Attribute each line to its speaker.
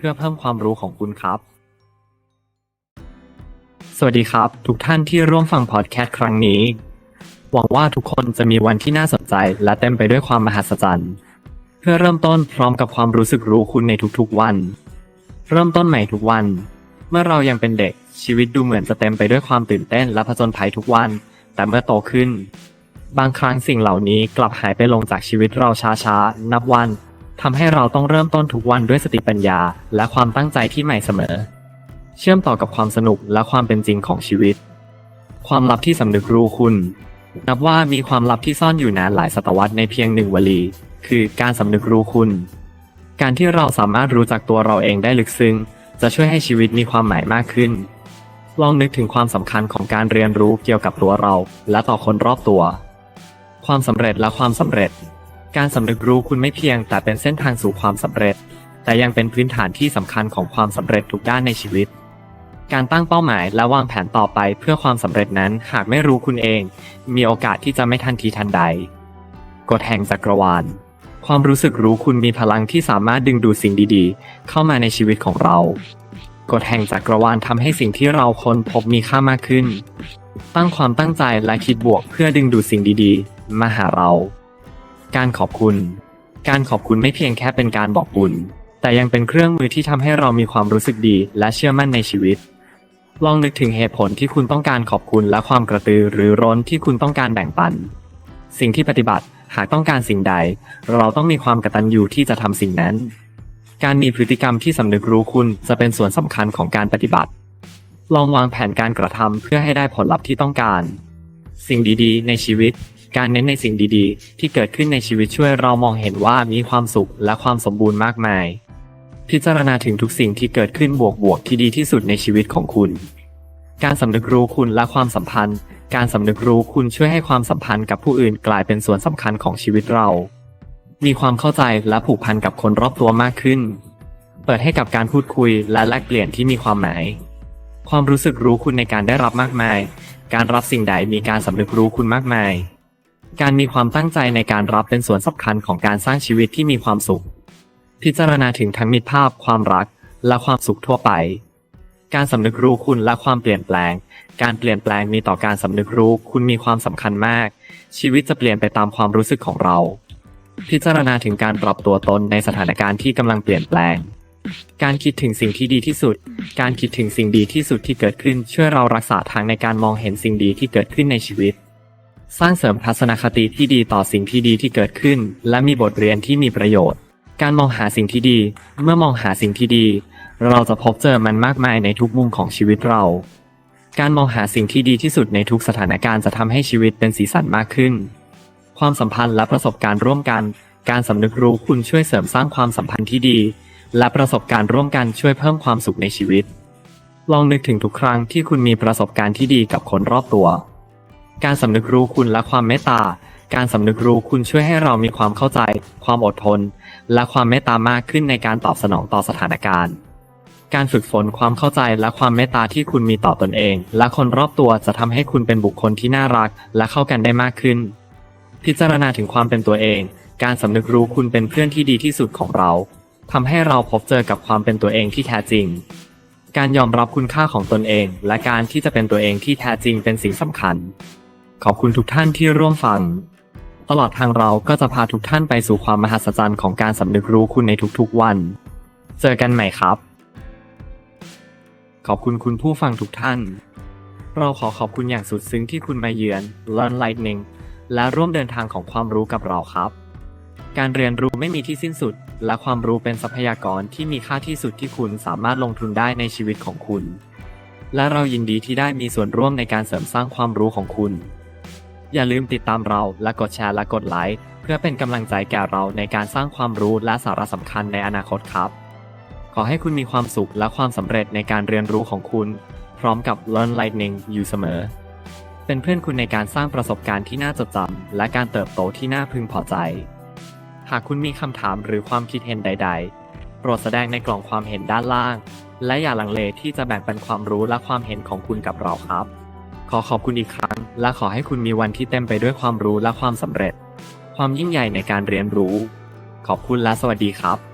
Speaker 1: พื่อเพิ่มความรู้ของคุณครับ สวัสดีครับ ทุกท่านที่ร่วมฟังพอดแคสต์ครั้งนี้ หวังว่าทุกคนจะมีวันที่น่าสนใจและเต็มไปด้วยความมหัศจรรย์ เพื่อเริ่มต้นพร้อมกับความรู้สึกรู้คุณในทุกๆวัน เริ่มต้นใหม่ทุกวัน เมื่อเรายังเป็นเด็กชีวิตดูเหมือนจะเต็มไปด้วยความตื่นเต้นและผจญภัยทุกวัน แต่เมื่อโตขึ้น บางครั้งสิ่งเหล่านี้กลับหายไปลงจากชีวิตเราช้าๆ นับวัน ทำให้เราต้องเริ่มต้นทุกวันด้วยสติปัญญา และความตั้งใจที่ใหม่เสมอ เชื่อมต่อกับความสนุกและความเป็นจริงของชีวิต ความลับที่สำนึกรู้คุณ นับว่ามีความลับที่ซ่อนอยู่นานหลายศตวรรษในเพียงหนึ่งวลี คือการสำนึกรู้คุณ การที่เราสามารถรู้จักตัวเราเองได้ลึกซึ้ง จะช่วยให้ชีวิตมีความหมายมากขึ้น ลองนึกถึงความสำคัญของการเรียนรู้เกี่ยวกับตัวเรา และต่อคนรอบตัว ความสำเร็จและความสำเร็จ การสำนึกรู้คุณไม่เพียงแต่เป็นเส้นทางสู่ความสำเร็จ แต่ยังเป็นพื้นฐานที่สำคัญของความสำเร็จทุกด้านในชีวิต การตั้งเป้าหมายและวางแผนต่อไปเพื่อความสำเร็จนั้นหากไม่รู้คุณเอง มีโอกาสที่จะไม่ทันทีทันใด กฎแห่งจักรวาล ความรู้สึกรู้คุณมีพลังที่สามารถดึงดูดสิ่งดีๆ เข้ามาในชีวิตของเรา กฎแห่งจักรวาลทำให้สิ่งที่เราค้นพบมีค่ามากขึ้น ตั้งความตั้งใจและคิดบวกเพื่อดึงดูดสิ่งดีๆ มาหาเรา การขอบคุณ การขอบคุณไม่เพียงแค่เป็นการบอกบุญ แต่ยังเป็นเครื่องมือที่ทำให้เรามีความรู้สึกดีและเชื่อมั่นในชีวิต ลองนึกถึงเหตุผลที่คุณต้องการขอบคุณและความกระตือรือร้นที่คุณต้องการแบ่งปัน สิ่งที่ปฏิบัติหากต้องการสิ่งใด เราต้องมีความกตัญญูที่จะทำสิ่งนั้น การมีพฤติกรรมที่สำนึกรู้คุณจะเป็นส่วนสำคัญของการปฏิบัติ ลองวางแผนการกระทำเพื่อให้ได้ผลลัพธ์ที่ต้องการ สิ่งดีๆ ในชีวิต การเน้นในสิ่งดีๆ ที่เกิดขึ้นในชีวิตช่วยเรามองเห็นว่ามีความสุขและความสมบูรณ์มากมาย พิจารณาถึงทุกสิ่งที่เกิดขึ้นบวกๆที่ดีที่สุดในชีวิตของคุณ การสำนึกรู้คุณและความสัมพันธ์ การสำนึกรู้คุณช่วยให้ความสัมพันธ์กับผู้อื่นกลายเป็นส่วนสำคัญของชีวิตเรา มีความเข้าใจและผูกพันกับคนรอบตัวมากขึ้น เปิดให้กับการพูดคุยและแลกเปลี่ยนที่มีความหมาย ความรู้สึกรู้คุณในการได้รับมากมาย การรับสิ่งใดมีการสำนึกรู้คุณมากมาย การมีความตั้งใจในการรับเป็นส่วนสำคัญของการสร้างชีวิตที่มีความสุข พิจารณาถึงทั้งมิตรภาพ ความรัก และความสุขทั่วไป การสำนึกรู้คุณและความเปลี่ยนแปลง การเปลี่ยนแปลงมีต่อการสำนึกรู้คุณมีความสำคัญมาก ชีวิตจะเปลี่ยนไปตามความรู้สึกของเรา พิจารณาถึงการปรับตัวตนในสถานการณ์ที่กำลังเปลี่ยนแปลง การคิดถึงสิ่งที่ดีที่สุด การคิดถึงสิ่งดีที่สุดที่เกิดขึ้นช่วยเรารักษาทางในการมองเห็นสิ่งดีที่เกิดขึ้นในชีวิต สร้างเสริมทัศนคติที่ดีต่อสิ่งที่ดีที่เกิดขึ้น และมีบทเรียนที่มีประโยชน์ การมองหาสิ่งที่ดี เมื่อมองหาสิ่งที่ดี เราจะพบเจอมันมากมายในทุกมุมของชีวิตเรา การมองหาสิ่งที่ดีที่สุดในทุกสถานการณ์จะทำให้ชีวิตเป็นสีสันมากขึ้น ความสัมพันธ์และประสบการณ์ร่วมกัน การสำนึกรู้คุณช่วยเสริมสร้างความสัมพันธ์ที่ดี และประสบการณ์ร่วมกันช่วยเพิ่มความสุขในชีวิต ลองนึกถึงทุกครั้งที่คุณมีประสบการณ์ที่ดีกับคนรอบตัว การสำนึกรู้คุณและความเมตตา การสำนึกรู้คุณช่วยให้เรามีความเข้าใจ ความอดทน และความเมตตามากขึ้นในการตอบสนองต่อสถานการณ์ การฝึกฝนความเข้าใจและความเมตตาที่คุณมีต่อตนเอง และคนรอบตัวจะทำให้คุณเป็นบุคคลที่น่ารัก และเข้ากันได้มากขึ้น พิจารณาถึงความเป็นตัวเอง การสำนึกรู้คุณเป็นเพื่อนที่ดีที่สุดของเราทำให้เราพบเจอกับความเป็นตัวเองที่แท้จริง การยอมรับคุณค่าของตนเอง และการที่จะเป็นตัวเองที่แท้จริงเป็นสิ่งสำคัญ ขอบคุณทุกท่านที่ร่วมฟัง ตลอดทางเราก็จะพาทุกท่านไปสู่ความมหัศจรรย์ของการสำนึกรู้คุณในทุกๆวัน เจอกันใหม่ครับ ขอบคุณคุณผู้ฟังทุกท่าน เราขอขอบคุณอย่างสุดซึ้งที่คุณมาเยือน Learn Lightning และร่วมเดินทางของความรู้กับเราครับ การเรียนรู้ไม่มีที่สิ้นสุด และความรู้เป็นทรัพยากรที่มีค่าที่สุดที่คุณสามารถลงทุนได้ในชีวิตของคุณ และเรายินดีที่ได้มีส่วนร่วมในการเสริมสร้างความรู้ของคุณ อย่าลืมติดตามเราและกดแชร์และกดไลค์เพื่อเป็นกำลังใจแก่เราในการสร้างความรู้และสาระสำคัญในอนาคตครับ ขอให้คุณมีความสุขและความสำเร็จในการเรียนรู้ของคุณ พร้อมกับ Learn Lightning อยู่เสมอ เป็นเพื่อนคุณในการสร้างประสบการณ์ที่น่าจดจำและการเติบโตที่น่าพึงพอใจ หากคุณมีคำถามหรือความคิดเห็นใด ๆ โปรดแสดงในกล่องความเห็นด้านล่าง และอย่าลังเลที่จะแบ่งปันความรู้และความเห็นของคุณกับเราครับ ขอขอบคุณอีกครั้ง และขอให้คุณมีวันที่เต็มไปด้วยความรู้และความสำเร็จ ความยิ่งใหญ่ในการเรียนรู้ ขอบคุณและสวัสดีครับ